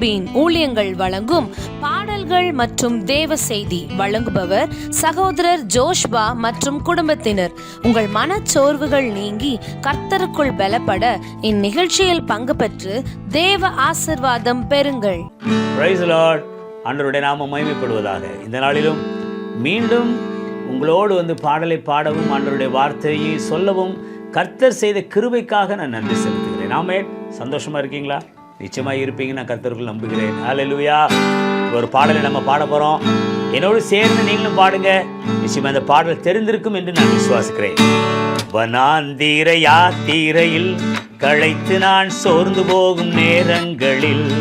யாக்கோபின் ஊழியங்கள் வழங்கும் பாடல்கள் மற்றும் தேவ செய்தி வழங்குபவர் சகோதரர் ஜோஷ்பா மற்றும் குடும்பத்தினர். உங்கள் மனச்சோர்வுகள் நீங்கி கர்த்தருக்குள் பலப்பட இந்நிகழ்ச்சியில் பங்கு பெற்று தேவ ஆசிர்வாதம் பெறுங்கள். அன்றருடைய நாம மகிமைப்படுவதாக. இந்த நாளிலும் மீண்டும் உங்களோடு வந்து பாடலை பாடவும் அன்றருடைய வார்த்தையை சொல்லவும் கர்த்தர் செய்த கிருபைக்காக நான் நன்றி செலுத்துகிறேன். நாமே சந்தோஷமா இருக்கீங்களா? நிச்சயமா இருப்பீங்க நான் கருத்தர்கள் நம்புகிறேன். ஹalleluya ஒரு பாடலை நம்ம பாட போறோம். என்னோடு சேர்ந்து நீங்களும் பாடுங்க. நிச்சயமா இந்த பாடல் தெரிந்திருக்கும் என்று நான் விசுவாசிக்கிறேன். வனாந்தீர யாத்திரையில் களைத்து நான் சோர்ந்து போகும் நேரங்களில்.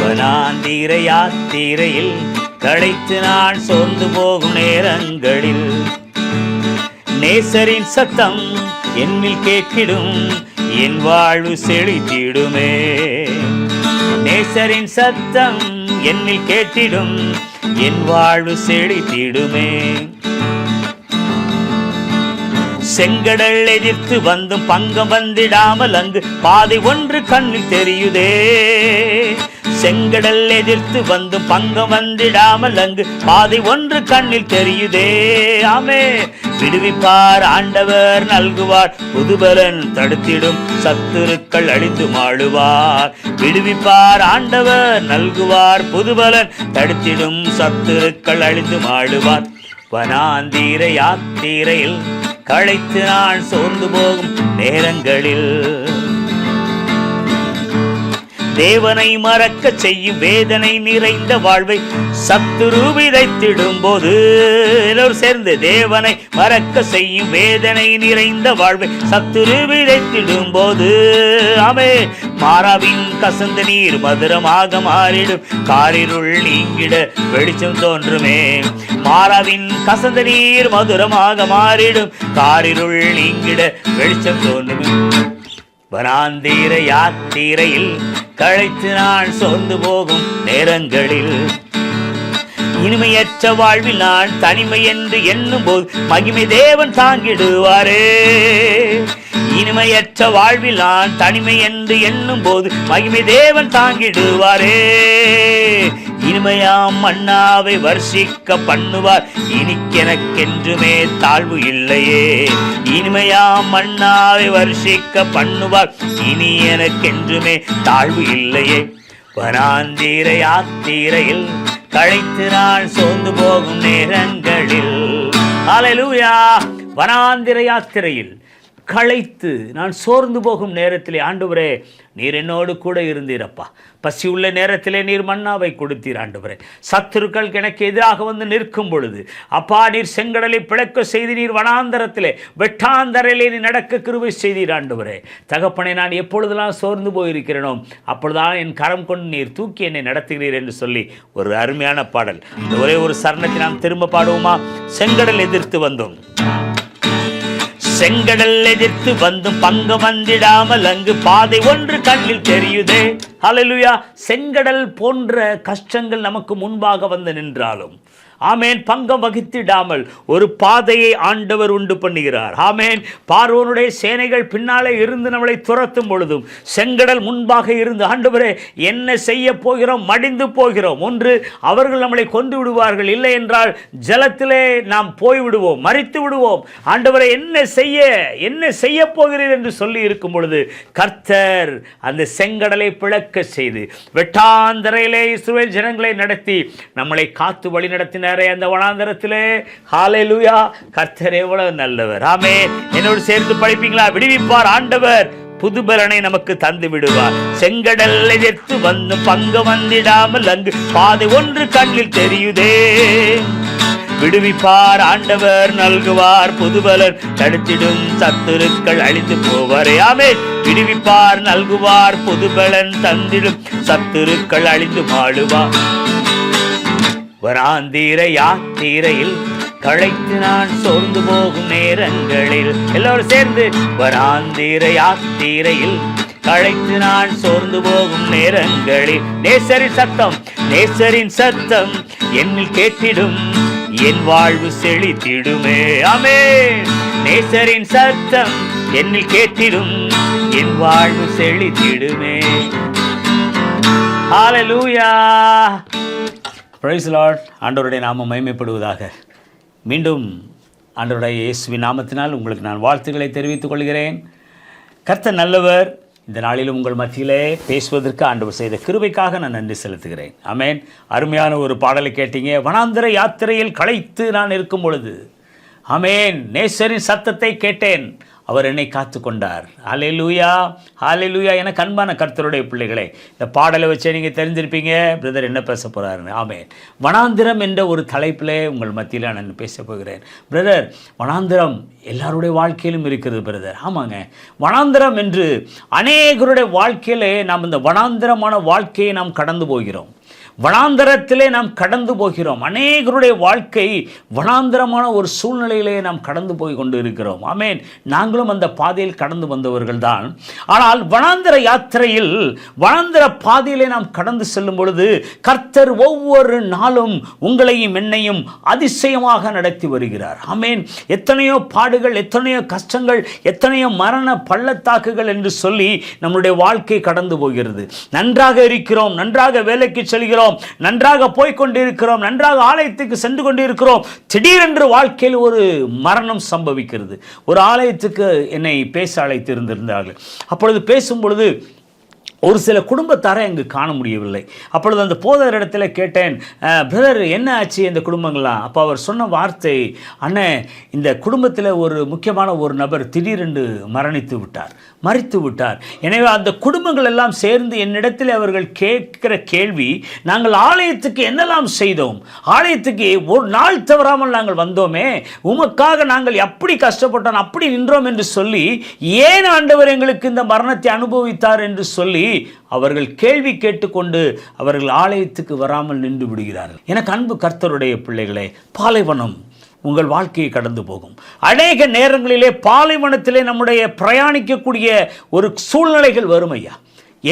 வனாந்தீர யாத்திரையில் களைத்து நான் சோர்ந்து போகும் நேரங்களில். நேசரின் சத்தம் என்னில் கேட்கிடும் என் வாழ்வு செழித்திடுமே. நேசரின் சத்தம் என்னில் கேட்டிடும் என் வாழ்வு செழித்திடுமே. செங்கடல் எதிர்த்து வந்தும் பங்கம் வந்திடாமல் அங்கு பாதை ஒன்று கண்ணில் தெரியுதே. செங்கடல் எதிர்த்து வந்து பங்கம் வந்திடாமல் அங்கு பாதை ஒன்று கண்ணில் தெரியுதே. ஆமே விடுவிப்பார் ஆண்டவர் நல்குவார். புதுபலன் தடுத்திடும் சத்துருக்கள் அழிந்து மாழுவார் விடுவிப்பார் ஆண்டவர் நல்குவார். புதுபலன் தடுத்திடும் சத்துருக்கள் அழிந்து மாழுவார் வனாந்தீர யாத்திரையில் களைத்து நான் சோர்ந்து போகும் நேரங்களில் தேவனை மறக்க செய்யும் வேதனை நிறைந்த வாழ்வை சத்துரு விதைத்திடும் போது எல்லோரும் சேர்ந்து தேவனை மறக்க செய்யும் வேதனை நிறைந்த வாழ்வை சத்துரு விதைத்திடும் போது ஆமே மாறாவின் கசந்த நீர் மதுரமாக மாறிடும். காரிருள் நீங்கிட வெளிச்சம் தோன்றுமே. மாறாவின் கசந்த நீர் மதுரமாக மாறிடும். காரிருள் நீங்கிட வெளிச்சம் தோன்றுமே. வனாந்தீர யாத்திரையில் களைத்து நான் சோர்ந்து போகும் நேரங்களில் இனிமையற்ற வாழ்வில் நான் தனிமை என்று எண்ணும் போது மகிமை தேவன் தாங்கிடுவாரே. இனிமையற்ற வாழ்வில் நான் தனிமை என்று எண்ணும் போது மகிமை தேவன் தாங்கிடுவாரே. இனிமையாம் மன்னாவை வர்ஷிக்க பண்ணுவார். இனிக்கெனக்கென்றுமே தாழ்வு இல்லையே. இனிமையாம் மன்னாவை வர்ஷிக்க பண்ணுவார். இனி எனக்கென்றுமே தாழ்வு இல்லையே. வனாந்தீர யாத்திரையில் களைத்து நான் சோர்ந்து போகும் நேரங்களில். அலலூயா வனாந்திர யாத்திரையில் களைத்து நான் சோர்ந்து போகும் நேரத்திலே ஆண்டவரே நீர் என்னோடு கூட இருந்தீரப்பா. பசி உள்ள நேரத்திலே நீர் மன்னாவை கொடுத்தீர் ஆண்டவரே. சத்துருக்கள் எனக்கு எதிராக வந்து நிற்கும் பொழுது அப்பா நீர் செங்கடலை பிளக்க செய்து நீர் வனாந்தரத்திலே வெட்டாந்தரையிலே நீ நடக்க கிருவை செய்தீர் ஆண்டவரே. தகப்பனை நான் எப்பொழுதெல்லாம் சோர்ந்து போயிருக்கிறேனோ அப்பொழுதுதான் என் கரம் கொண்டு நீர் தூக்கி என்னை நடத்துகிறீர் என்று சொல்லி ஒரு அருமையான பாடல். ஒரே ஒரு சரணத்தை நாம் திரும்ப பாடுவோமா? செங்கடல் எதிர்த்து வந்தோம். செங்கடல் எதிர்த்து வந்து பங்கு வந்திடாமல் அங்கு பாதை ஒன்று கண்ணில் தெரியுதே. அலலுயா செங்கடல் போன்ற கஷ்டங்கள் நமக்கு முன்பாக வந்து நின்றாலும் ஆமேன். பங்கம் வகித்திடாமல் ஒரு பாதையை ஆண்டவர் உண்டு பண்ணுகிறார். ஆமேன். பார்வோனுடைய சேனைகள் பின்னாலே இருந்து நம்மளை துரத்தும் பொழுதும் செங்கடல் முன்பாக இருந்து ஆண்டவரே என்ன செய்ய போகிறோம்? மடிந்து போகிறோம். ஒன்று அவர்கள் நம்மளை கொண்டு விடுவார்கள். இல்லை என்றால் ஜலத்திலே நாம் போய்விடுவோம் மறித்து விடுவோம். ஆண்டவரை என்ன செய்ய என்ன செய்ய போகிறீர் என்று சொல்லி இருக்கும் பொழுது கர்த்தர் அந்த செங்கடலை பிளக்க செய்து வெட்டாந்தரையிலே இஸ்ரேல் ஜனங்களை நடத்தி நம்மளை காத்து வழி நடத்தினர் அந்த வனாந்தரத்திலே. ஹalleluya. கர்த்தர் எவ்வளவு நல்லவர். ஆமே என்னோடு சேர்ந்து படிப்பீங்களா? விடுவிப்பார் ஆண்டவர். புதுபலனை நமக்கு தந்து விடுவார். செங்கடல் எதிர்த்து வந்து பங்கு வந்திடாமல் அங்கு பாதை ஒன்று கண்ணில் தெரியுதே. விடுவிப்பார் ஆண்டவர் நல்குவார் புதுபலர். தடுத்திடும் சத்துருக்கள் அழிந்து போவாரே. ஆமே விடுவிப்பார் நல்குவார் புதுபலன் தந்திடும் சத்துருக்கள் அழிந்து மாழுவார் வராந்தீர யாத்திரையில் களைத்து நான் சோர்ந்து போகும் நேரங்களில். எல்லோரும் சேர்ந்து வராந்தீர யாத்திரையில் களைத்து நான் சோர்ந்து போகும் நேரங்களில். நேசரின் சத்தம் நேசரின் சத்தம் என்னில் கேட்டிடும். என் வாழ்வு செழித்திடுமே. அமே நேசரின் சத்தம் என்னில் கேட்டிடும். என் வாழ்வு செழித்திடுமே. ஹalleluya. பிரைஸ் லார்ட் ஆண்டவருடைய நாமம் மயமைப்படுவதாக மீண்டும் ஆண்டவருடைய இயேசுவின் நாமத்தினால் உங்களுக்கு நான் வாழ்த்துக்களை தெரிவித்துக் கொள்கிறேன். கர்த்த நல்லவர். இந்த நாளிலும் உங்கள் மத்தியிலே பேசுவதற்கு ஆண்டவர் செய்த கிருபைக்காக நான் நன்றி செலுத்துகிறேன். அமேன் அருமையான ஒரு பாடலை கேட்டீங்க. வனாந்திர யாத்திரையில் களைத்து நான் இருக்கும் பொழுது. அமேன் நேசரின் சத்தத்தை கேட்டேன். அவர் என்னை காத்து கொண்டார் ஹாலே லூயா என கண்பான கர்த்தருடைய பிள்ளைகளே இந்த பாடலை வச்சே நீங்கள் தெரிஞ்சிருப்பீங்க. பிரதர் என்ன பேச போகிறாருன்னு ஆமேன் வனாந்திரம் என்ற ஒரு தலைப்பில் உங்கள் மத்தியில் நான் பேச போகிறேன். பிரதர் வனாந்திரம் எல்லாருடைய வாழ்க்கையிலும் இருக்கிறது பிரதர் ஆமாங்க. வனாந்திரம் என்று அநேகருடைய வாழ்க்கையிலே நாம் இந்த வனாந்திரமான வாழ்க்கையை நாம் கடந்து போகிறோம். வனாந்தரத்திலே நாம் கடந்து போகிறோம். அநேகருடைய வாழ்க்கை வனாந்தரமான ஒரு சூழ்நிலையிலே நாம் கடந்து போய் கொண்டு இருக்கிறோம் ஆமேன். நாங்களும் அந்த பாதையில் கடந்து வந்தவர்கள் தான். ஆனால் வனாந்தர யாத்திரையில் வனாந்தர பாதையிலே நாம் கடந்து செல்லும் பொழுது கர்த்தர் ஒவ்வொரு நாளும் உங்களையும் என்னையும் அதிசயமாக நடத்தி வருகிறார். ஆமேன். எத்தனையோ பாடுகள் எத்தனையோ கஷ்டங்கள் எத்தனையோ மரண பள்ளத்தாக்குகள் என்று சொல்லி நம்முடைய வாழ்க்கை கடந்து போகிறது. நன்றாக இருக்கிறோம் நன்றாக வேலைக்கு செல்கிறோம் நன்றாக போய்க் கொண்டிருக்கிறோம் நன்றாக ஆலயத்துக்கு சென்று கொண்டிருக்கிறோம். திடீரென்று வாழ்க்கையில் ஒரு மரணம் சம்பவிக்கிறது. ஒரு ஆலயத்துக்கு என்னை பேச அழைத்து இருந்திருந்தார்கள் அப்பொழுது பேசும் பொழுது ஒரு சில குடும்பத்தாரை அங்கு காண முடியவில்லை. அப்பொழுது அந்த போதர் இடத்துல கேட்டேன் பிரதர் என்ன ஆச்சு இந்த குடும்பங்கள்லாம்? அப்போ அவர் சொன்ன வார்த்தை அண்ணே இந்த குடும்பத்தில் ஒரு முக்கியமான ஒரு நபர் திடீரென்று மரணித்து விட்டார். மறித்து விட்டார். எனவே அந்த குடும்பங்கள் எல்லாம் சேர்ந்து என்னிடத்தில் அவர்கள் கேட்கிற கேள்வி நாங்கள் ஆலயத்துக்கு என்னெல்லாம் செய்தோம்? ஆலயத்துக்கு ஒரு நாள் தவறாமல் நாங்கள் வந்தோமே? உமக்காக நாங்கள் எப்படி கஷ்டப்பட்டோம் அப்படி நின்றோம் என்று சொல்லி ஏன் ஆண்டவர் எங்களுக்கு இந்த மரணத்தை அனுபவித்தார் என்று சொல்லி அவர்கள் கேள்வி கேட்டுக்கொண்டு அவர்கள் ஆலயத்துக்கு வராமல் நின்று விடுகிறார்கள். எனக்கு அன்பு கர்த்தருடைய பிள்ளைகளே பாலைவனம் உங்கள் வாழ்க்கையை கடந்து போகும். அநேக நேரங்களிலே பாலைவனத்திலே நம்முடைய பிரயாணிக்கக்கூடிய ஒரு சூழ்நிலைகள் வரும் ஐயா.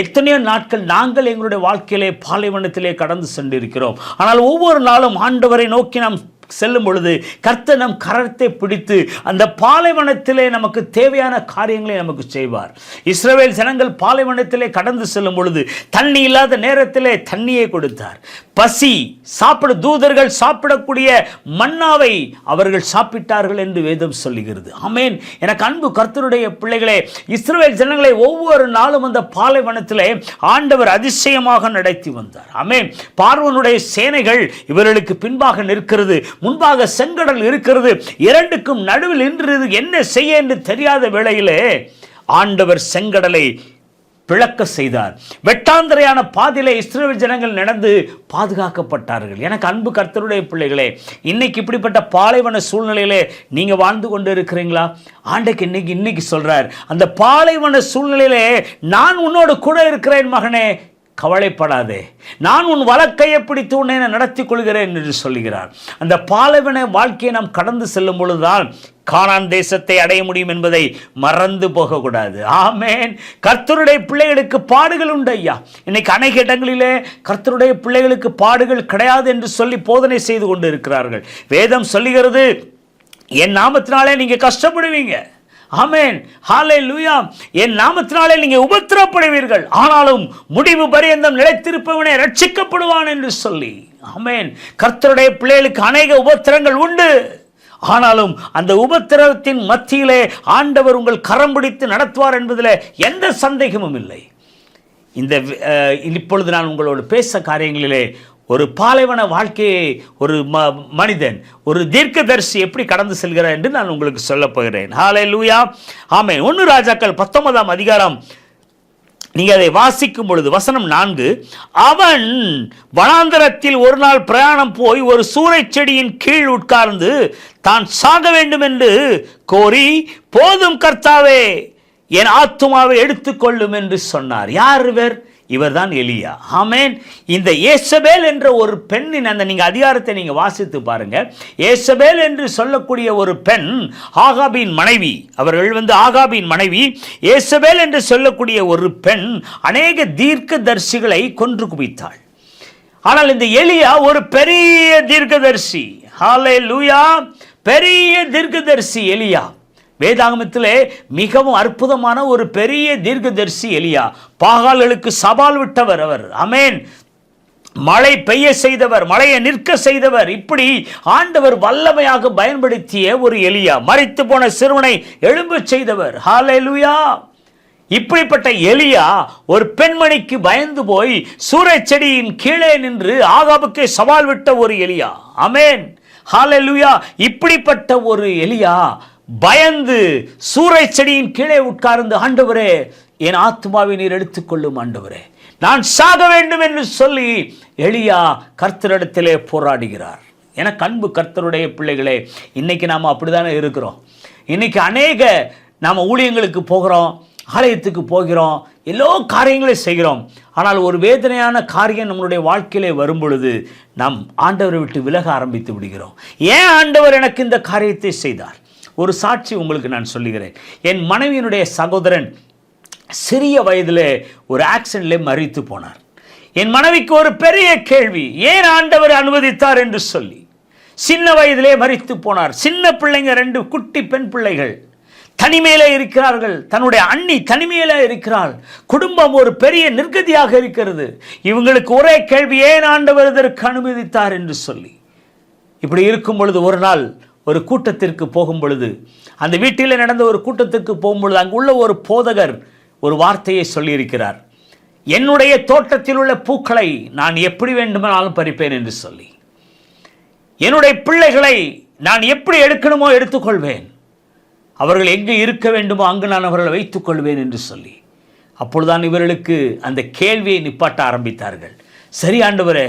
எத்தனையோ நாட்கள் நாங்கள் எங்களுடைய வாழ்க்கையிலே பாலைவனத்திலே கடந்து சென்றிருக்கிறோம். ஆனால் ஒவ்வொரு நாளும் ஆண்டவரை நோக்கி நாம் செல்லும் பொழுது கர்த்தர் நம் கரத்தை பிடித்து அந்த பாலைவனத்திலே நமக்கு தேவையான காரியங்களை நமக்கு செய்வார். இஸ்ரவேல் ஜனங்கள் பாலைவனத்திலே கடந்து செல்லும் பொழுது தண்ணி இல்லாத நேரத்திலே தண்ணியை கொடுத்தார். பசி சாப்பிட தூதர்கள் சாப்பிடக்கூடிய மன்னாவை அவர்கள் சாப்பிட்டார்கள் என்று வேதம் சொல்லுகிறது. ஆமேன். எனக்கு அன்பு கர்த்தருடைய பிள்ளைகளே இஸ்ரவேல் ஜனங்களை ஒவ்வொரு நாளும் அந்த பாலைவனத்திலே ஆண்டவர் அதிசயமாக நடத்தி வந்தார். ஆமேன். பார்வனுடைய சேனைகள் இவர்களுக்கு பின்பாக நிற்கிறது. முன்பாக செங்கடல் இருக்கிறது. இரண்டுக்கும் நடுவில் நின்றது என்ன செய்ய என்று தெரியாத வேளையிலே ஆண்டவர் செங்கடலை பிளக்க செய்தார். வெட்டாந்தரையான பாதியிலே இஸ்ரேல் ஜனங்கள் நடந்து பாதுகாக்கப்பட்டார்கள். எனக்கு அன்பு கர்த்தருடைய பிள்ளைகளே இன்னைக்கு இப்படிப்பட்ட பாலைவன சூழ்நிலையிலே நீங்கள் வாழ்ந்து கொண்டு இருக்கிறீங்களா? ஆண்டைக்கு இன்னைக்கு இன்னைக்கு சொல்றார் அந்த பாலைவன சூழ்நிலையிலே நான் உன்னோடு கூட இருக்கிறேன் மகனே கவலைப்படாதே. நான் உன் வழக்கையை பிடித்து உன்னை நடத்தி கொள்கிறேன் என்று சொல்லுகிறார். அந்த பாலைவன வாழ்க்கையை நாம் கடந்து செல்லும் பொழுதுதான் காணான் தேசத்தை அடைய முடியும் என்பதை மறந்து போகக்கூடாது. ஆமேன். கர்த்தருடைய பிள்ளைகளுக்கு பாடுகள் உண்டு ஐயா இன்னைக்கு அநேக இடங்களிலே கர்த்தருடைய பிள்ளைகளுக்கு பாடுகள் கிடையாது என்று சொல்லி போதனை செய்து கொண்டு இருக்கிறார்கள் வேதம் சொல்லுகிறது என் நாமத்தினாலே நீங்கள் கஷ்டப்படுவீங்க. ஆமேன். ஹாலே லூயா என் நாமத்தினாலே நீங்க உபத்திரப்படுவீர்கள். ஆனாலும் முடிவு பரியந்தம் நிலைத்திருப்பவனே ரட்சிக்கப்படுவான் என்று சொல்லி. ஆமேன். கர்த்தருடைய பிள்ளைகளுக்கு அநேக உபத்திரங்கள் உண்டு. ஆனாலும் அந்த உபத்திரவத்தின் மத்தியிலே ஆண்டவர் உங்கள் கரம் பிடித்து நடத்துவார் என்பதில் எந்த சந்தேகமும் இல்லை. இந்த இப்பொழுது நான் உங்களோடு பேச காரியங்களிலே ஒரு பாலைவன வாழ்க்கையை ஒரு ம மனிதன் ஒரு தீர்க்கதரிசி எப்படி கடந்து செல்கிறார் என்று நான் உங்களுக்கு சொல்லப் போகிறேன். ஹாலே லூயா ஆமே ஒன்று ராஜாக்கள் பத்தொன்பதாம் அதிகாரம் நீங்கள் அதை வாசிக்கும் பொழுது வசனம் நான்கு அவன் வனாந்தரத்தில் ஒரு நாள் பிரயாணம் போய் ஒரு சூறை செடியின் கீழ் உட்கார்ந்து தான் சாக வேண்டும் என்று கோரி போதும் கர்த்தாவே என் ஆத்துமாவை எடுத்துக்கொள்ளும் என்று சொன்னார். யார் இவர்? இவர்தான் எலியா. ஆமேன். இந்த ஏசபேல் என்ற ஒரு பெண்ணின் அந்த நீங்கள் அதிகாரத்தை நீங்கள் வாசித்து பாருங்க. ஏசபேல் என்று சொல்லக்கூடிய ஒரு பெண் ஆகாபின் மனைவி. அவர்கள் வந்து ஆகாபின் மனைவி. ஏசபேல் என்று சொல்லக்கூடிய ஒரு பெண் அநேக தீர்க்கதரிசிகளை கொன்று குவித்தாள். ஆனால் இந்த எலியா ஒரு பெரிய தீர்க்கதரிசி. ஹாலே லூயா பெரிய தீர்க்கதரிசி எலியா. வேதாகமத்திலே மிகவும் அற்புதமான ஒரு பெரிய தீர்க்கதரிசி எலியா. பாகால்களுக்கு சவால் விட்டவர் அவர். அமேன். மழை பெய்ய செய்தவர் மழையை நிற்க செய்தவர். இப்படி ஆண்டவர் வல்லமையாக பயன்படுத்திய ஒரு எலியா. மறித்து போன சிறுவனை எழும்பு செய்தவர். ஹalleluya. இப்படிப்பட்ட எலியா ஒரு பெண்மணிக்கு பயந்து போய் சூறைச் செடியின் கீழே நின்று ஆகாபுக்கே சவால் விட்ட ஒரு எலியா. அமேன். ஹalleluya. இப்படிப்பட்ட ஒரு எலியா பயந்து சூறைச் செடியின் கீழே உட்கார்ந்து ஆண்டவரே என் ஆத்மாவை நீர் எடுத்துக்கொள்ளும் ஆண்டவரே. நான் சாக வேண்டும் என்று சொல்லி எளியா கர்த்தரிடத்திலே போராடுகிறார். என கண்பு கர்த்தருடைய பிள்ளைகளே இன்னைக்கு நாம் அப்படிதானே இருக்கிறோம். இன்னைக்கு அநேக நாம் ஊழியங்களுக்கு போகிறோம் ஆலயத்துக்கு போகிறோம் எல்லோ காரியங்களையும் செய்கிறோம். ஆனால் ஒரு வேதனையான காரியம் நம்மளுடைய வாழ்க்கையிலே வரும் பொழுது நாம் ஆண்டவரை விட்டு விலக ஆரம்பித்து விடுகிறோம். ஏன் ஆண்டவர் எனக்கு இந்த காரியத்தை செய்தார்? ஒரு சாட்சி உங்களுக்கு நான் சொல்லுகிறேன். என் மனைவியினுடைய சகோதரன் சிறிய வயதிலே ஒரு ஆக்சிடென்ட்ல மறித்து போனார். என் மனைவிக்கு ஒரு பெரிய கேள்வி ஏன் ஆண்டவர் அனுமதித்தார் என்று சொல்லி. சின்ன வயதிலே மறித்து போனார். சின்ன பிள்ளைங்க ரெண்டு குட்டி பெண் பிள்ளைகள். தனிமையிலே இருக்கிறார்கள். தன்னுடைய அண்ணி தனிமையிலே இருக்கிறாள். குடும்பம் ஒரு பெரிய நிர்கதியாக இருக்கிறது. இவங்களுக்கு ஒரே கேள்வி ஏன் ஆண்டவர் இதற்கு அனுமதித்தார் என்று சொல்லி. இப்படி இருக்கும் பொழுது ஒரு நாள் ஒரு கூட்டத்திற்கு போகும் பொழுது அந்த வீட்டில் நடந்த ஒரு கூட்டத்திற்கு போகும்பொழுது அங்குள்ள ஒரு போதகர் ஒரு வார்த்தையை சொல்லியிருக்கிறார். என்னுடைய தோட்டத்தில் உள்ள பூக்களை நான் எப்படி வேண்டுமானாலும் பறிப்பேன் என்று சொல்லி. என்னுடைய பிள்ளைகளை நான் எப்படி எடுக்கணுமோ எடுத்துக்கொள்வேன். அவர்கள் எங்கு இருக்க வேண்டுமோ அங்கு நான் அவர்களை வைத்துக் கொள்வேன் என்று சொல்லி. அப்பொழுதுதான் இவர்களுக்கு அந்த கேள்வியை நிப்பாட்ட ஆரம்பித்தார்கள். சரி ஆண்டவரே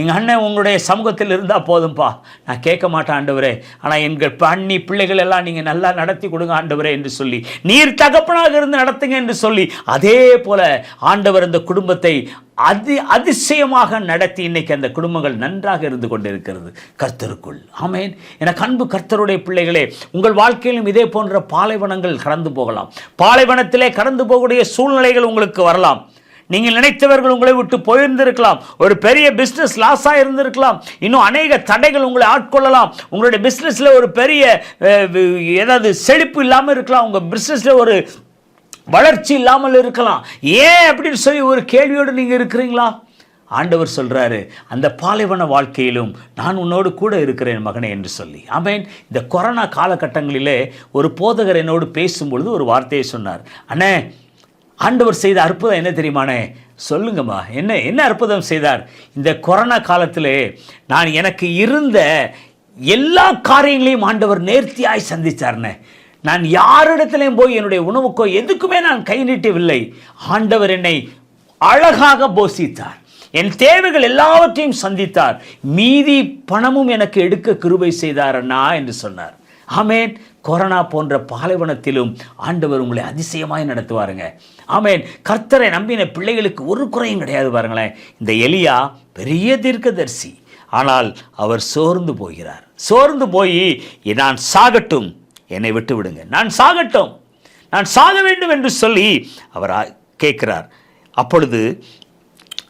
எங்கள் அண்ணன் உங்களுடைய சமூகத்தில் இருந்தால் போதும்பா. நான் கேட்க மாட்டேன் ஆண்டவரே. ஆனால் எங்கள் அண்ணி பிள்ளைகள் எல்லாம் நீங்கள் நல்லா நடத்தி கொடுங்க ஆண்டவரே என்று சொல்லி. நீர் தகப்பனாக இருந்து நடத்துங்க என்று சொல்லி. அதே போல ஆண்டவர் அந்த குடும்பத்தை அதி அதிசயமாக நடத்தி இன்னைக்கு அந்த குடும்பங்கள் நன்றாக இருந்து கொண்டிருக்கிறது. கர்த்தருக்குள். ஆமேன். எனக்கு அன்பு கர்த்தருடைய பிள்ளைகளே உங்கள் வாழ்க்கையிலும் இதே போன்ற பாலைவனங்கள் கடந்து போகலாம். பாலைவனத்திலே கடந்து போகக்கூடிய சூழ்நிலைகள் உங்களுக்கு வரலாம். நீங்கள் நினைத்தவர்கள் உங்களை விட்டு போயிருந்திருக்கலாம். ஒரு பெரிய பிஸ்னஸ் லாஸாக இருந்திருக்கலாம் இன்னும் அநேக தடைகள் உங்களை ஆட்கொள்ளலாம். உங்களுடைய பிஸ்னஸில் ஒரு பெரிய ஏதாவது செழிப்பு இல்லாமல் இருக்கலாம். உங்கள் பிஸ்னஸில் ஒரு வளர்ச்சி இல்லாமல் இருக்கலாம். ஏன் அப்படின்னு சொல்லி ஒரு கேள்வியோடு நீங்கள் இருக்கிறீங்களா? ஆண்டவர் சொல்கிறாரு அந்த பாலைவன வாழ்க்கையிலும் நான் உன்னோடு கூட இருக்கிறேன் மகனே என்று சொல்லி. ஆமேன். இந்த கொரோனா காலகட்டங்களிலே ஒரு போதகர் என்னோடு பேசும்பொழுது ஒரு வார்த்தையை சொன்னார். அண்ணே ஆண்டவர் செய்த அற்புதம் என்ன தெரியுமானே? சொல்லுங்கம்மா. என்ன என்ன அற்புதம் செய்தார்? இந்த கொரோனா காலத்தில் நான் எனக்கு இருந்த எல்லா காரியங்களையும் ஆண்டவர் நேர்த்தியாய் சந்தித்தார்னே நான் யாரிடத்திலையும் போய் என்னுடைய உணவுக்கோ எதுக்குமே நான் கை நீட்டவில்லை. ஆண்டவர் என்னை அழகாக போஷித்தார். என் தேவைகள் எல்லாவற்றையும் சந்தித்தார். மீதி பணமும் எனக்கு எடுக்க கிருபை செய்தார் அண்ணா என்று சொன்னார். ஆமேன். கொரோனா போன்ற பாலைவனத்திலும் ஆண்டவர் உங்களை அதிசயமாய் நடத்துவாருங்க. ஆமேன். கர்த்தரை நம்பின பிள்ளைகளுக்கு ஒரு குறையும் கிடையாது பாருங்களேன். இந்த எலியா பெரிய தீர்க்கதரிசி. ஆனால் அவர் சோர்ந்து போகிறார். சோர்ந்து போய் நான் சாகட்டும் என்னை விட்டு விடுங்க நான் சாகட்டும் நான் சாக வேண்டும் என்று சொல்லி அவர் கேட்கிறார். அப்பொழுது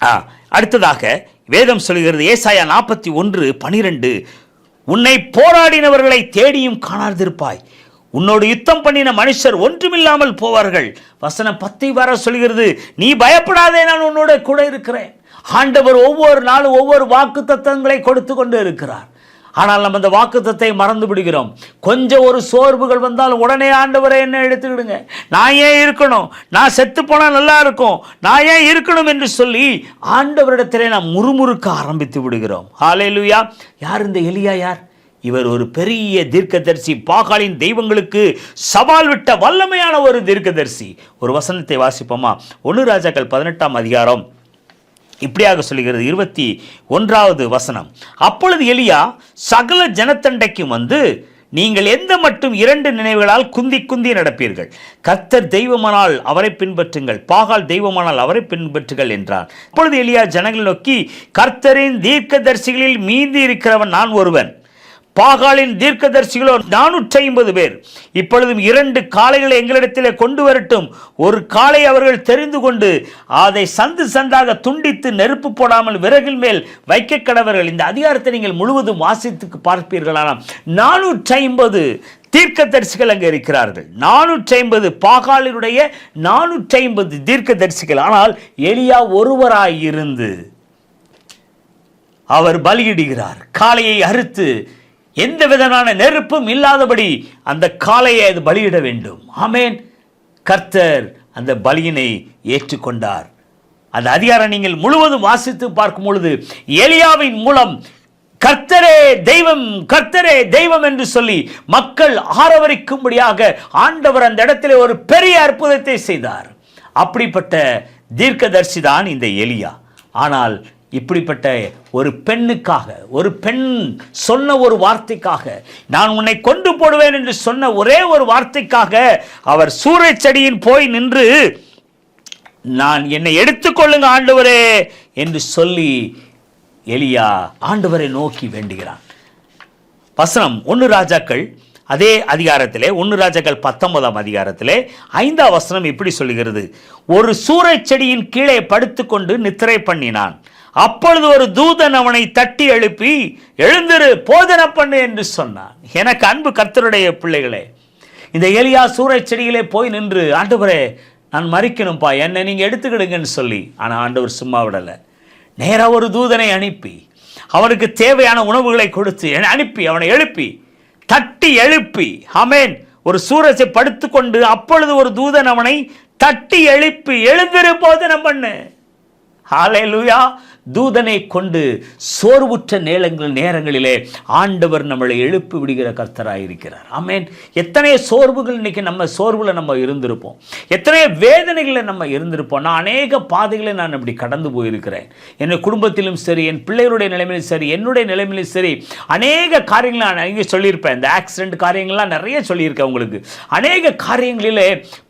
ஆ, அடுத்ததாக வேதம் சொல்கிறது ஏசாயா நாற்பத்தி ஒன்று பனிரெண்டு உன்னை போராடினவர்களை தேடியும் காணாதிருப்பாய். உன்னோடு யுத்தம் பண்ணின மனுஷர் ஒன்றுமில்லாமல் போவார்கள். வசனம் பத்தை வர சொல்கிறது நீ பயப்படாதே நான் உன்னோட கூட இருக்கிறேன். ஆண்டவர் ஒவ்வொரு நாளும் ஒவ்வொரு வாக்கு தத்தங்களை கொடுத்து கொண்டு இருக்கிறார். ஆனால் நம்ம அந்த வாக்குத்தத்தை மறந்து விடுகிறோம். கொஞ்சம் ஒரு சோர்வுகள் வந்தால் உடனே ஆண்டவரை என்ன எடுத்துக்கிடுங்க நான் ஏன் இருக்கணும்? நான் செத்து போனால் நல்லா இருக்கும். நான் ஏன் இருக்கணும் என்று சொல்லி ஆண்டவரிடத்திலே நாம் முறுமுறுக்க ஆரம்பித்து விடுகிறோம். ஆலையிலுயா யார் இந்த எலியா யார்? இவர் ஒரு பெரிய தீர்க்கதரிசி. பாகாலின் தெய்வங்களுக்கு சவால் விட்ட வல்லமையான ஒரு தீர்க்கதரிசி. ஒரு வசனத்தை வாசிப்போமா? ஒன்று ராஜாக்கள் பதினெட்டாம் அதிகாரம். இப்படியாக சொல்லுகிறது இருபத்தி ஒன்றாவது வசனம். அப்பொழுது எலியா சகல ஜனத்தண்டைக்கும் வந்து நீங்கள் எந்த மட்டும் இரண்டு நினைவுகளால் குந்தி குந்தி நடப்பீர்கள்? கர்த்தர் தெய்வமானால் அவரை பின்பற்றுங்கள் பாகால் தெய்வமானால் அவரை பின்பற்றுங்கள் என்றார். அப்பொழுது எலியா ஜனங்கள் நோக்கி கர்த்தரின் தீர்க்கதரிசிகளில் மீதி இருக்கிறவன் நான் ஒருவன். பாகாலின் தீர்க்கதர்சிகளோ நானூற்றி ஐம்பது பேர். இப்பொழுதும் இரண்டு காளைகளை எங்களிடத்திலே கொண்டு வரட்டும். ஒரு காளை அவர்கள் தெரிந்து கொண்டு அதை சந்து சந்தாக துண்டித்து நெருப்பு போடாமல் விறகில் மேல் வைக்க கடவர்கள். இந்த அதிகாரத்தை நீங்கள் முழுவதும் வாசித்து பார்ப்பீர்களானால் நானூற்றி ஐம்பது தீர்க்கதரிசிகள் அங்கே இருக்கிறார்கள். நானூற்றி ஐம்பது பாகாலினுடைய நானூற்றி ஐம்பது தீர்க்கதரிசிகள். ஆனால் எளியா ஒருவராய் இருந்து அவர் பலியிடுகிறார். காளையை அறுத்து எந்த விதமான நெருப்பும் இல்லாதபடி அந்த காளையை அது பலியிட வேண்டும். ஆமேன். கர்த்தர் அந்த பலியினை ஏற்றுக்கொண்டார். அந்த அதிகாரம் நீங்கள் முழுவதும் வாசித்து பார்க்கும் பொழுது எலியாவின் மூலம் கர்த்தரே தெய்வம் கர்த்தரே தெய்வம் என்று சொல்லி மக்கள் ஆரவரிக்கும்படியாக ஆண்டவர் அந்த இடத்திலே ஒரு பெரிய அற்புதத்தை செய்தார். அப்படிப்பட்ட தீர்க்கதரிசி தான் இந்த எலியா. ஆனால் இப்படிப்பட்ட ஒரு பெண்ணுக்காக ஒரு பெண் சொன்ன ஒரு வார்த்தைக்காக நான் உன்னை கொண்டு போடுவேன் என்று சொன்ன ஒரே ஒரு வார்த்தைக்காக அவர் சூறைச் செடியின் போய் நின்று நான் என்னை எடுத்துக்கொள்ளுங்க ஆண்டவரே என்று சொல்லி எலியா ஆண்டவரை நோக்கி வேண்டுகிறான். வசனம் ஒன்று ராஜாக்கள் அதே அதிகாரத்திலே ஒன்று ராஜாக்கள் பத்தொன்பதாம் அதிகாரத்திலே ஐந்தாம் வசனம் இப்படி சொல்லுகிறது. ஒரு சூறைச் செடியின் கீழே படுத்துக்கொண்டு நித்திரை பண்ணினான். அப்பொழுது ஒரு தூதன் அவனை தட்டி எழுப்பி எழுந்திரு போதனை பண்ணு என்று சொன்னான். எனக்கு அன்பு கர்த்தருடைய பிள்ளைகளே. இந்த எலியா சூறைச் செடியிலே போய் நின்று ஆண்டவரே நான் மறிக்கணும்ப்பா என்னை நீங்கள் எடுத்துக்கிடுங்கன்னு சொல்லி. ஆனால் ஆண்டவர் சும்மா விடலை. நேராக ஒரு தூதனை அனுப்பி அவனுக்கு தேவையான உணவுகளை கொடுத்து அனுப்பி அவனை எழுப்பி தட்டி எழுப்பி ஹமேன் ஒரு சூரசை படுத்துக்கொண்டு அப்பொழுது ஒரு தூதன் அவனை தட்டி எழுப்பி எழுந்திரு போதனம் பண்ணு. ஹalleluya. தூதனை கொண்டு சோர்வுற்ற நேரங்கள் நேரங்களிலே ஆண்டவர் நம்மளை எழுப்பி விடுகிற கர்த்தராக இருக்கிறார் ஆமேன். எத்தனை சோர்வுகள் இன்னைக்கு நம்ம சோர்வில் நம்ம இருந்திருப்போம். எத்தனை வேதனைகளை நம்ம இருந்திருப்போம். நான் அநேக பாதைகளை நான் இப்படி கடந்து போயிருக்கிறேன். என் குடும்பத்திலும் சரி என் பிள்ளைகளுடைய நிலைமையிலும் சரி என்னுடைய நிலைமையிலும் சரி அநேக காரியங்களை நான் இங்கே சொல்லியிருப்பேன். இந்த ஆக்சிடென்ட் காரியங்கள்லாம் நிறைய சொல்லியிருக்கேன் உங்களுக்கு. அநேக காரியங்களிலே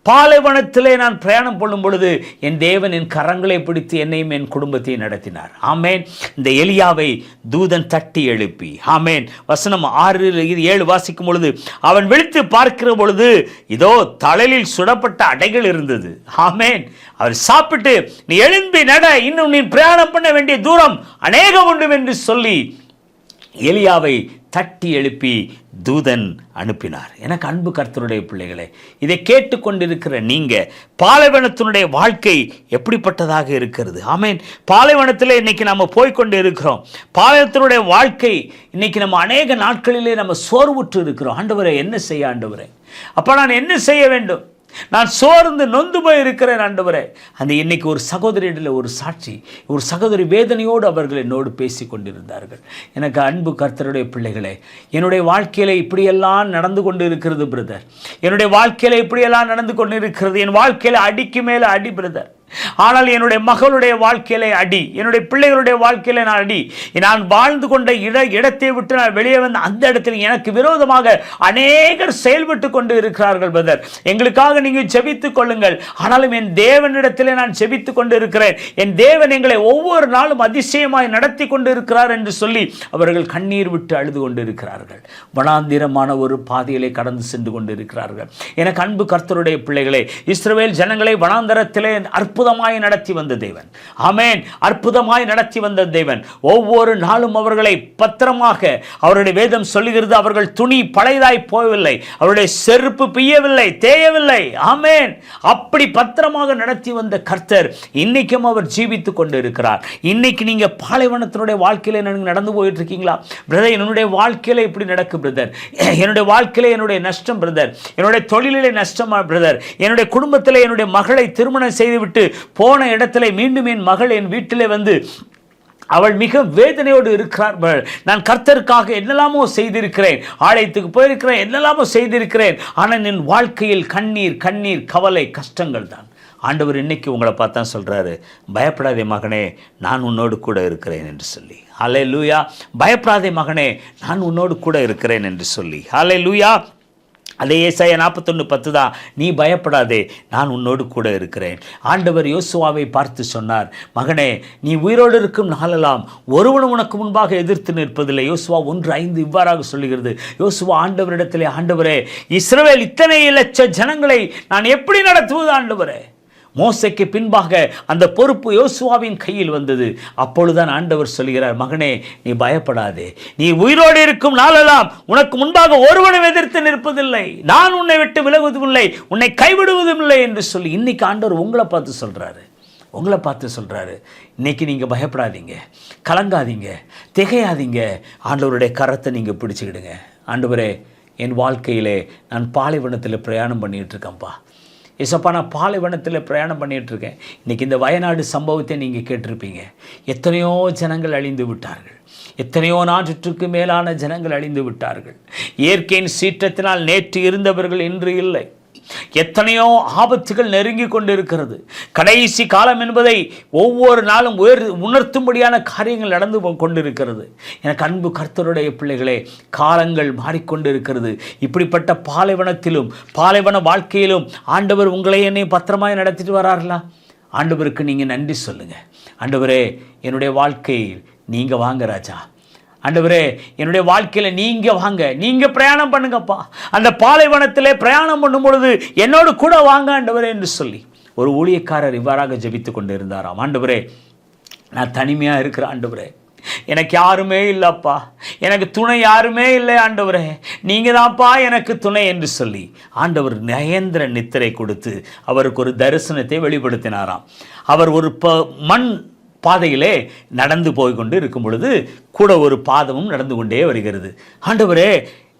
பாலைவனத்திலே நான் பிரயாணம் பண்ணும் பொழுது என் தேவன் என் கரங்களை பிடித்து என்னையும் என் குடும்பத்தையும் நடத்தினார். ஆமேன். இந்த எலியாவை தூதன் தட்டி எழுப்பி ஆமேன். வசனம் ஆறு இது ஏழு வாசிக்கும் பொழுது அவன் விழித்து பார்க்கிற பொழுது இதோ தலையில் சுடப்பட்ட அடைகள் இருந்தது. ஆமேன். அவர் சாப்பிட்டு நீ எழும்பி நட இன்னும் நீ பிரயாணம் பண்ண வேண்டிய தூரம் அநேகம் உண்டு என்று சொல்லி எலியாவை தட்டி எழுப்பி தூதன் அனுப்பினார். எனக்கு அன்பு கர்த்தருடைய பிள்ளைகளே இதை கேட்டுக்கொண்டிருக்கிற நீங்க பாலைவனத்தினுடைய வாழ்க்கை எப்படிப்பட்டதாக இருக்கிறது? ஆமேன். பாலைவனத்தில் இன்னைக்கு நம்ம போய்கொண்டு இருக்கிறோம் பாலைவனத்தினுடைய வாழ்க்கை இன்னைக்கு நம்ம அநேக நாட்களிலே நம்ம சோர்வுற்று இருக்கிறோம். ஆண்டவரை என்ன செய்ய ஆண்டவரை? அப்போ நான் என்ன செய்ய வேண்டும்? நான் சோர்ந்து நொந்து போய் இருக்கிறேன் ஆண்டவரே. அந்த இன்னைக்கு ஒரு சகோதரியிடல ஒரு சாட்சி ஒரு சகோதரி வேதனையோடு அவர்கள் என்னோடு பேசி கொண்டிருந்தார்கள். எனக்கு அன்பு கர்த்தருடைய பிள்ளைகளே என்னுடைய வாழ்க்கையில இப்படியெல்லாம் நடந்து கொண்டு இருக்கிறது பிரதர். என்னுடைய வாழ்க்கையில இப்படியெல்லாம் நடந்து கொண்டு இருக்கிறது என் வாழ்க்கையில அடிக்கு மேலே அடி பிரதர். ஆனால் என்னுடைய மகளுடைய வாழ்க்கையிலே அடி. என்னுடைய பிள்ளைகளுடைய வாழ்க்கையில நான் அடி. நான் வாழ்ந்து கொண்ட இட இடத்தை விட்டு நான் வெளியே வந்த அந்த இடத்தில் எனக்கு விரோதமாக அநேகர் செயல்பட்டு கொண்டு இருக்கிறார்கள் பிரதர் எங்களுக்காக நீங்கள் செபித்துக் கொள்ளுங்கள். ஆனாலும் என் தேவனிடத்திலே நான் ஜெபித்துக் கொண்டு இருக்கிறேன் என் தேவன் எங்களை ஒவ்வொரு நாளும் அதிசயமாய் நடத்தி கொண்டு இருக்கிறார் என்று சொல்லி அவர்கள் கண்ணீர் விட்டு அழுது கொண்டு இருக்கிறார்கள் வனாந்திரமான ஒரு பாதையிலே கடந்து சென்று கொண்டு இருக்கிறார்கள் எனக்கு அன்பு கர்த்தருடைய பிள்ளைகளே இஸ்ரவேல் ஜனங்களை வனாந்தரத்திலே அற்புதமாய் நடத்தி வந்த தேவன். அமேன் அற்புதமாய் நடத்தி வந்த தேவன். ஒவ்வொரு நாளும் அவர்களை பத்திரமாக அவருடைய வேதம் சொல்லுகிறது. அவர்கள் துணி பழையதாய் போகவில்லை அவருடைய செருப்பு பிய்யவில்லை தேயவில்லை. ஆமேன். அப்படி பத்திரமாக நடத்தி வந்த கர்த்தர் இன்னைக்கும் அவர் ஜீவித்து கொண்டு இருக்கிறார் இன்னைக்கு நீங்க பாலைவனத்தினுடைய வாழ்க்கையில நீங்க நடந்து போயிட்டு இருக்கீங்களா பிரதர் என்னுடைய வாழ்க்கையில இப்படி நடக்கு பிரதர் என்னுடைய வாழ்க்கையில என்னுடைய நஷ்டம் பிரதர் என்னுடைய தொழிலிலே நஷ்டமா பிரதர் என்னுடைய குடும்பத்தில் என்னுடைய மகளை திருமணம் செய்துவிட்டு போன இடத்துல மீண்டும் என் மகள் என் வீட்டிலே வந்து அவள் மிக வேதனையோடு இருக்கிறார்கள். நான் கர்த்தருக்காக என்னெல்லாமோ செய்திருக்கிறேன். ஆலயத்துக்கு போயிருக்கிறேன் என்னெல்லாமோ செய்திருக்கிறேன். ஆனால் என் வாழ்க்கையில் கண்ணீர் கண்ணீர் கவலை கஷ்டங்கள் தான். ஆண்டவர் இன்னைக்கு உங்களை பார்த்தா சொல்கிறாரு பயப்படாதே மகனே நான் உன்னோடு கூட இருக்கிறேன் என்று சொல்லி. ஹலே லூயா பயப்படாதே மகனே நான் உன்னோடு கூட இருக்கிறேன் என்று சொல்லி. ஹலே லூயா அதே ஏசாய நாற்பத்தொன்று பத்து தான் நீ பயப்படாதே நான் உன்னோடு கூட இருக்கிறேன். ஆண்டவர் யோசுவாவை பார்த்து சொன்னார் மகனே நீ உயிரோடு இருக்கும் நாளெல்லாம் ஒருவனும் உனக்கு முன்பாக எதிர்த்து நிற்பதில்லை. யோசுவா ஒன்று ஐந்து இவ்வாறாக சொல்லுகிறது யோசுவா ஆண்டவரிடத்திலே ஆண்டவரே இஸ்ரவேல் இத்தனை லட்ச ஜனங்களை நான் எப்படி நடத்துவது ஆண்டவரே? மோசைக்கு பின்பாக அந்த பொறுப்பு யோசுவாவின் கையில் வந்தது. அப்பொழுதுதான் ஆண்டவர் சொல்கிறார் மகனே நீ பயப்படாதே. நீ உயிரோடு இருக்கும் நாளெல்லாம் உனக்கு முன்பாக ஒருவனும் எதிர்த்து நிற்பதில்லை. நான் உன்னை விட்டு விலகுவதும் இல்லை உன்னை கைவிடுவதும் இல்லை என்று சொல்லி இன்னைக்கு ஆண்டவர் உங்களை பார்த்து சொல்றாரு. உங்களை பார்த்து சொல்கிறாரு இன்னைக்கு நீங்கள் பயப்படாதீங்க. கலங்காதீங்க. திகையாதீங்க. ஆண்டவருடைய கரத்தை நீங்கள் பிடிச்சிக்கிடுங்க. ஆண்டவரே என் வாழ்க்கையிலே நான் பாலைவனத்தில் பிரயாணம் பண்ணிகிட்டு இருக்கேன்ப்பா. இசப்பா நான் பாலைவனத்தில் பிரயாணம் பண்ணிகிட்ருக்கேன். இன்றைக்கி இந்த வயநாடு சம்பவத்தை நீங்கள் கேட்டிருப்பீங்க. எத்தனையோ ஜனங்கள் அழிந்து விட்டார்கள். எத்தனையோ நாட்டுக்கு மேலான ஜனங்கள் அழிந்து விட்டார்கள். இயற்கையின் சீற்றத்தினால் நேற்று இருந்தவர்கள் இன்று இல்லை. எத்தனையோ ஆபத்துகள் நெருங்கி கொண்டிருக்கிறது. கடைசி காலம் என்பதை ஒவ்வொரு நாளும் உயர் உணர்த்தும்படியான காரியங்கள் நடந்து கொண்டிருக்கிறது. எனக்கு அன்பு கர்த்தருடைய பிள்ளைகளே காலங்கள் மாறிக்கொண்டிருக்கிறது. இப்படிப்பட்ட பாலைவனத்திலும் பாலைவன வாழ்க்கையிலும் ஆண்டவர் உங்களை என்னை பத்திரமாய் நடத்திட்டு வரார்களா? ஆண்டவருக்கு நீங்கள் நன்றி சொல்லுங்கள் ஆண்டவரே என்னுடைய வாழ்க்கையில் நீங்கள் வாங்க ராஜா. ஆண்டவரே என்னுடைய வாழ்க்கையில் நீங்கள் வாங்க நீங்கள் பிரயாணம் பண்ணுங்கப்பா. அந்த பாலைவனத்தில் பிரயாணம் பண்ணும் பொழுது என்னோடு கூட வாங்க ஆண்டவரே என்று சொல்லி ஒரு ஊழியக்காரர் இவ்வாறாக ஜபித்து கொண்டு இருந்தாராம் ஆண்டவரே நான் தனிமையாக இருக்கிற ஆண்டவரே எனக்கு யாருமே இல்லைப்பா. எனக்கு துணை யாருமே இல்லை ஆண்டவரே. நீங்கள் தான்ப்பா எனக்கு துணை என்று சொல்லி ஆண்டவர் நயந்திர நித்திரை கொடுத்து அவருக்கு ஒரு தரிசனத்தை வெளிப்படுத்தினாராம். அவர் ஒரு ப மண் பாதையிலே நடந்து போய் கொண்டு இருக்கும் பொழுது கூட ஒரு பாதமும் நடந்து கொண்டே வருகிறது. ஆண்டவரே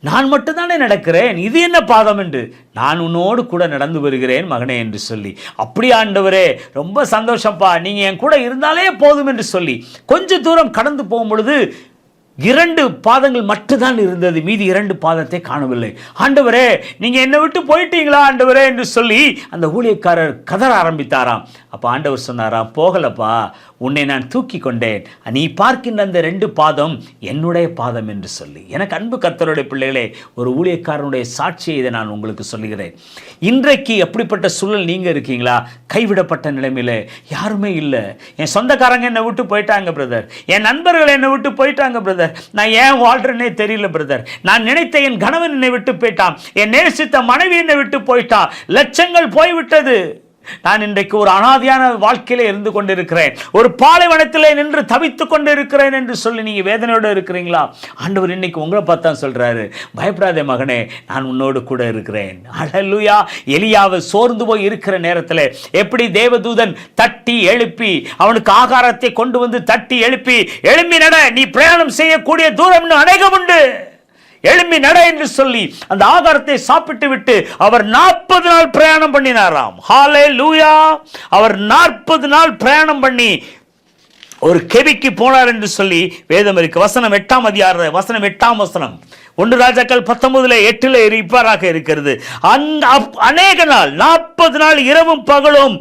நான் மட்டும்தானே நடக்கிறேன். இது என்ன பாதம் என்று நான் உன்னோடு கூட நடந்து வருகிறேன் மகனே என்று சொல்லி. அப்படி ஆண்டவரே ரொம்ப சந்தோஷம்ப்பா நீங்கள் என் கூட இருந்தாலே போதும் என்று சொல்லி. கொஞ்ச தூரம் கடந்து போகும் பொழுது இரண்டு பாதங்கள் மட்டும்தான் இருந்தது. மீதி இரண்டு பாதத்தை காணவில்லை. ஆண்டவரே நீங்க என்னை விட்டு போயிட்டீங்களா ஆண்டவரே என்று சொல்லி அந்த ஊழியக்காரர் கதற ஆரம்பித்தாராம். அப்ப ஆண்டவர் சொன்னாராம் போகலப்பா உன்னை நான் தூக்கி கொண்டேன். நீ பார்க்கின்ற அந்த ரெண்டு பாதம் என்னுடைய பாதம் என்று சொல்லி. எனக்கு அன்பு கத்தருடைய பிள்ளைகளே ஒரு ஊழியக்காரனுடைய சாட்சியை இதை நான் உங்களுக்கு சொல்லுகிறேன். இன்றைக்கு எப்படிப்பட்ட சூழல் நீங்கள் இருக்கீங்களா? கைவிடப்பட்ட நிலைமையில. யாருமே இல்லை. என் சொந்தக்காரங்க என்னை விட்டு போயிட்டாங்க பிரதர் என் நண்பர்கள் என்னை விட்டு போயிட்டாங்க பிரதர் நான் ஏன் வாழ்றேனே தெரியல பிரதர் நான் நினைத்த என் கணவன் என்னை விட்டு போயிட்டான். என் நேசித்த மனைவி என்னை விட்டு போயிட்டா. லட்சங்கள் போய்விட்டது. நான் இன்றைக்கு ஒரு அனாதியான வாழ்க்கையில இருந்து கொண்டிருக்கிறேன். ஒரு பாலைவனத்திலே நின்று தவித்துக் கொண்டிருக்கிறேன் என்று சொல்லி நீங்க வேதனையோடு இருக்கிறீங்களா? ஆண்டவர் இன்னைக்கு உங்களை பார்த்தா சொல்றாரு. பயப்படாதே மகனே நான் உன்னோடு கூட இருக்கிறேன். அழலுயா எலியாவை சோர்ந்து போய் இருக்கிற நேரத்தில் எப்படி தேவதூதன் தட்டி எழுப்பி அவனுக்கு ஆகாரத்தை கொண்டு வந்து தட்டி எழுப்பி எழும்பி நட நீ பிரயாணம் செய்யக்கூடிய தூரம்னு அநேகம் உண்டு. எழும்பி நட என்று சொல்லி அந்த ஆகாரத்தை சாப்பிட்டு விட்டு அவர் நாற்பது நாள் பிரயாணம் பண்ணினாராம். ஹாலே லூயா அவர் நாற்பது நாள் பிரயாணம் பண்ணி ஒரு கெபிக்கு போனார் என்று சொல்லி வேதம் இருக்கு. வசனம் எட்டாம் அதிகார வசனம் எட்டாம் வசனம். ஒன்று ராஜாக்கள் பத்தொன்பதுல எட்டுல இப்பாராக இருக்கிறது. அந்த அநேக நாள் நாற்பது நாள் இரவும் பகலும்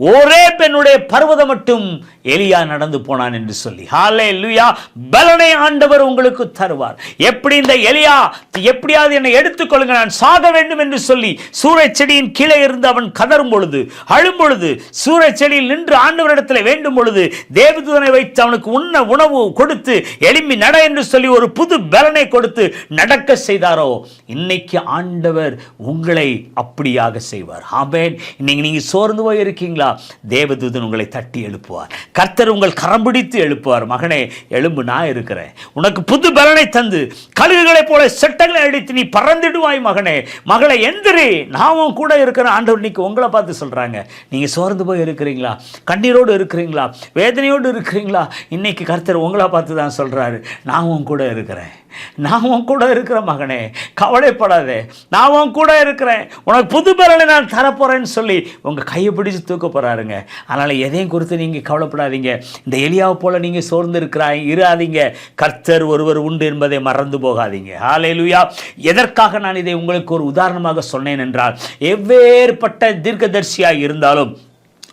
ஒரே பெண்ணுடைய பர்வதம் மட்டும் எலியா நடந்து போனான் என்று சொல்லி. ஹாலே லுயா பலனை ஆண்டவர் உங்களுக்கு தருவார். எப்படி இந்த எலியா எப்படியாவது என்னை எடுத்துக்கொள்ளுங்க நான் சாக வேண்டும் என்று சொல்லி சூறைச் செடியின் கீழே இருந்து அவன் கதறும் பொழுது அழும் பொழுது சூறைச் செடியில் நின்று ஆண்டவரிடத்தில் வேண்டும் பொழுது தேவதூதனை வைத்து அவனுக்கு உண்ண உணவு கொடுத்து எலும்பி நட என்று சொல்லி ஒரு புது பலனை கொடுத்து நடக்க செய்தாரோ இன்னைக்கு ஆண்டவர் உங்களை அப்படியாக செய்வார். ஆமேன். இன்னைக்கு நீங்க சோர்ந்து போய் இருக்கீங்களா தேவதூதன் உங்களை தட்டி எழுப்புவார். கர்த்தர் உங்கள் கரம் பிடித்து எழுப்புவார். மகனே எலும்பு நான் இருக்கிறேன். உனக்கு புது பலனை தந்து கழுகுகளைப் போல செட்டங்களை அடித்து நீ பறந்துடுவாய் மகனே. மகளை எந்திரி நாமும் கூட இருக்கிற ஆண்டவர் இன்னைக்கு உங்களை பார்த்து சொல்கிறாங்க நீங்கள் சோர்ந்து போய் இருக்கிறீங்களா? கண்ணீரோடு இருக்கிறீங்களா? வேதனையோடு இருக்கிறீங்களா? இன்னைக்கு கர்த்தர் உங்களை பார்த்து தான் சொல்கிறாரு நாமும் கூட இருக்கிறேன். நான் உன் கூட இருக்கிற மகனே கவலைப்படாதே. நான் உன் கூட இருக்கிறேன். உனக்கு புது பலனை நான் தரப்போகிறேன்னு சொல்லி உங்கள் கையை பிடிச்சி தூக்க போகிறாருங்க அதனால் எதையும் குறித்து நீங்கள் கவலைப்படாதீங்க. இந்த எலியாவை போல் நீங்கள் சோர்ந்து இருக்கிறாய் இராதீங்க. கர்த்தர் ஒருவர் உண்டு என்பதை மறந்து போகாதீங்க. ஆலையிலுயா எதற்காக நான் இதை உங்களுக்கு ஒரு உதாரணமாக சொன்னேன் என்றால் எவ்வேறுபட்ட தீர்க்கதர்சியாக இருந்தாலும்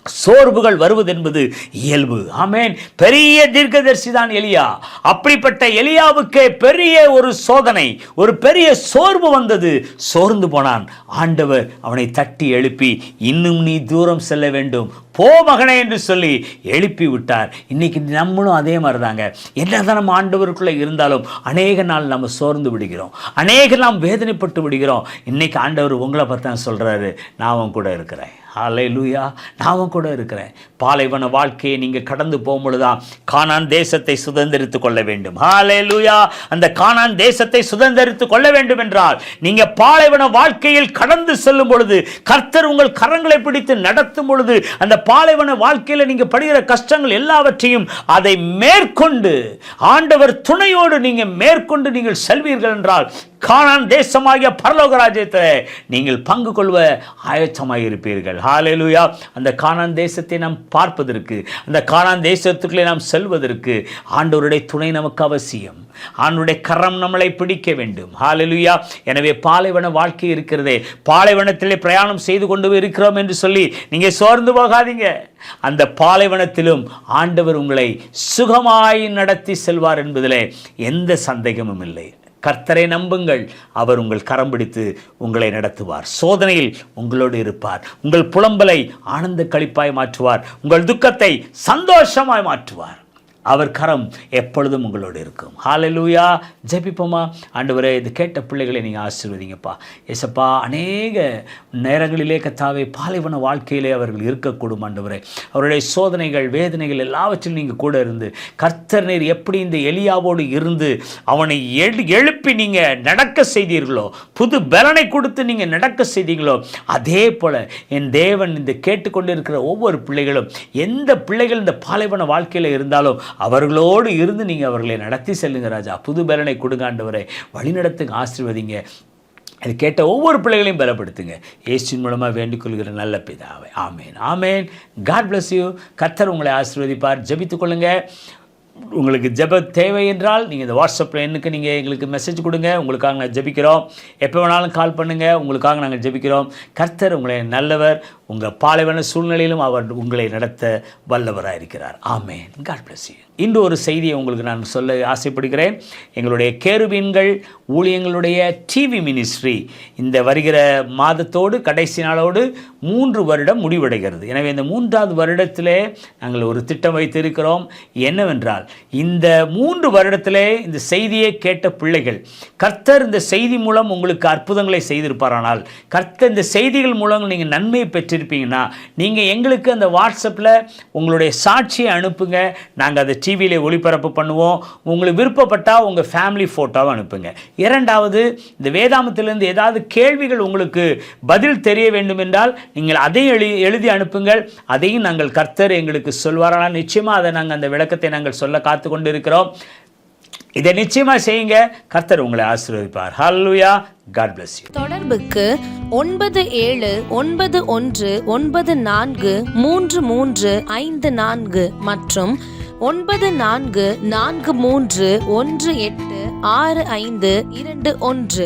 சோர்வுகள் வருவது என்பது இயல்பு. ஆமேன். பெரிய தீர்க்கதரிசி தான் எலியா. அப்படிப்பட்ட எலியாவுக்கே பெரிய ஒரு சோதனை ஒரு பெரிய சோர்வு வந்தது. சோர்ந்து போனான். ஆண்டவர் அவனை தட்டி எழுப்பி இன்னும் நீ தூரம் செல்ல வேண்டும். போ மகனே என்று சொல்லி எழுப்பி விட்டார். இன்னைக்கு நம்மளும் அதே மாதிரி தாங்க என்னதான் நம்ம ஆண்டவருக்குள்ளே இருந்தாலும் அநேக நாள் நம்ம சோர்ந்து விடுகிறோம். அநேக நாம் வேதனைப்பட்டு விடுகிறோம். இன்னைக்கு ஆண்டவர் உங்களை பார்த்தா சொல்கிறாரு நான் அவன் கூட இருக்கிறேன். அலை லூயா நாமும் கூட இருக்கிறேன். பாலைவன வாழ்க்கையை நீங்கள் கடந்து போகும்பொழுதுதான் காணான் தேசத்தை சுதந்திரித்து கொள்ள வேண்டும். ஹalleluya. அந்த காணான் தேசத்தை சுதந்திரித்து கொள்ள வேண்டும் என்றால் நீங்கள் பாலைவன வாழ்க்கையில் கடந்து செல்லும் பொழுது கர்த்தர் உங்கள் கரங்களை பிடித்து நடத்தும் பொழுது அந்த பாலைவன வாழ்க்கையில் நீங்கள் படுகிற கஷ்டங்கள் எல்லாவற்றையும் அதை மேற்கொண்டு ஆண்டவர் துணையோடு நீங்கள் மேற்கொண்டு நீங்கள் செல்வீர்கள் என்றால் கானான் தேசமாகிய பரலோக ராஜ்யத்தில் நீங்கள் பங்கு கொள்வ ஆயத்தமாக இருப்பீர்கள். ஹalleluya அந்த கானான் தேசத்தை நாம் பார்ப்பதற்கு அந்த கானான் தேசத்துக்குள்ளே நாம் செல்வதற்கு ஆண்டவருடைய துணை நமக்கு அவசியம். ஆண்டுடைய கரம் நம்மளை பிடிக்க வேண்டும். ஹாலலுயா எனவே பாலைவன வாழ்க்கை இருக்கிறதே. பாலைவனத்திலே பிரயாணம் செய்து கொண்டு இருக்கிறோம் என்று சொல்லி நீங்க சோர்ந்து போகாதீங்க. அந்த பாலைவனத்திலும் ஆண்டவர் உங்களை சுகமாய் நடத்தி செல்வார் என்பதிலே எந்த சந்தேகமும் இல்லை. கர்த்தரை நம்புங்கள். அவர் உங்கள் கரம் பிடித்து உங்களை நடத்துவார். சோதனையில் உங்களோடு இருப்பார். உங்கள் புலம்பலை ஆனந்த களிப்பாய் மாற்றுவார். உங்கள் துக்கத்தை சந்தோஷமாய் மாற்றுவார். அவர் கரம் எப்பொழுதும் உங்களோடு இருக்கும். ஹாலலூயா ஜெபிப்போமா? ஆண்டவரே இது கேட்ட பிள்ளைகளை நீங்கள் ஆசீர்வதிங்கப்பா. எசப்பா அநேக நேரங்களிலே கத்தாவே பாலைவன வாழ்க்கையிலே அவர்கள் இருக்கக்கூடும் ஆண்டவரே. அவருடைய சோதனைகள் வேதனைகள் எல்லாவற்றிலும் நீங்கள் கூட இருந்து கர்த்தர் நீர் எப்படி இந்த எலியாவோடு இருந்து அவனை எழு எழுப்பி நீங்கள் நடக்க செய்தீர்களோ புது பலனை கொடுத்து நீங்கள் நடக்க செய்தீங்களோ அதே போல் என் தேவன் இந்த கேட்டுக்கொண்டிருக்கிற ஒவ்வொரு பிள்ளைகளும் எந்த பிள்ளைகள் இந்த பாலைவன வாழ்க்கையில் இருந்தாலும் அவர்களோடு இருந்து நீங்கள் அவர்களை நடத்தி செல்லுங்க ராஜா. புது பலனை கொடுங்காண்டவரை வழிநடத்துங்க ஆசீர்வதிங்க. அது கேட்ட ஒவ்வொரு பிள்ளைகளையும் பலப்படுத்துங்க. ஏசின் மூலமாக வேண்டிக்கொள்கிற நல்ல பிதாவை. ஆமேன். ஆமேன். காட் பிளஸ் யூ கர்த்தர் உங்களை ஆசீர்வதிப்பார். ஜபித்துக்கொள்ளுங்க உங்களுக்கு ஜப தேவை என்றால் நீங்கள் இந்த வாட்ஸ்அப்பில் எண்ணுக்கு நீங்கள் எங்களுக்கு மெசேஜ் கொடுங்க. உங்களுக்காக நாங்கள் ஜெபிக்கிறோம். எப்போ வேணாலும் கால் பண்ணுங்கள் உங்களுக்காக நாங்கள் ஜெபிக்கிறோம். கர்த்தர் உங்களை நல்லவர். உங்கள் பாலைவன சூழ்நிலையிலும் அவர் உங்களை நடத்த வல்லவராக இருக்கிறார் ஆமே காட் பிளஸ் யூ இன்று ஒரு செய்தியை உங்களுக்கு நான் சொல்ல ஆசைப்படுகிறேன். எங்களுடைய கேருபீன்கள் ஊழியங்களுடைய டிவி மினிஸ்ட்ரி இந்த வருகிற மாதத்தோடு கடைசி நாளோடு மூன்று வருடம் முடிவடைகிறது. எனவே இந்த மூன்றாவது வருடத்திலே நாங்கள் ஒரு திட்டம் வைத்திருக்கிறோம். என்னவென்றால் இந்த மூன்று வருடத்திலே இந்த செய்தியை கேட்ட பிள்ளைகள் கர்த்தர் இந்த செய்தி மூலம் உங்களுக்கு அற்புதங்களை செய்திருப்பாரானால் கர்த்தர் இந்த செய்திகள் மூலம் நீங்கள் நன்மையை செஞ்சுருப்பீங்கன்னா நீங்கள் எங்களுக்கு அந்த வாட்ஸ்அப்பில் உங்களுடைய சாட்சியை அனுப்புங்க. நாங்கள் அதை டிவியில் ஒளிபரப்பு பண்ணுவோம். உங்களுக்கு விருப்பப்பட்டால் உங்கள் ஃபேமிலி ஃபோட்டோவை அனுப்புங்க. இரண்டாவது இந்த வேதாமத்திலிருந்து ஏதாவது கேள்விகள் உங்களுக்கு பதில் தெரிய வேண்டும் என்றால் நீங்கள் அதையும் எழுதி எழுதி அனுப்புங்கள். அதையும் நாங்கள் கர்த்தர் எங்களுக்கு சொல்வாரானால் நிச்சயமாக அதை நாங்கள் அந்த விளக்கத்தை நாங்கள் சொல்ல காத்து கொண்டு இருக்கிறோம் இதை நிச்சயமாக செய்யுங்க. கர்த்தர் உங்களை ஆசீர்வதிப்பார். ஹல்லுயா காட் பிளஸ் யூ தொடர்புக்கு ஒன்பது ஏழு ஒன்பது ஒன்று ஒன்பது நான்கு மூன்று மூன்று ஐந்து நான்கு மற்றும் ஒன்பது நான்கு நான்கு மூன்று ஒன்று எட்டு ஆறு ஐந்து இரண்டு ஒன்று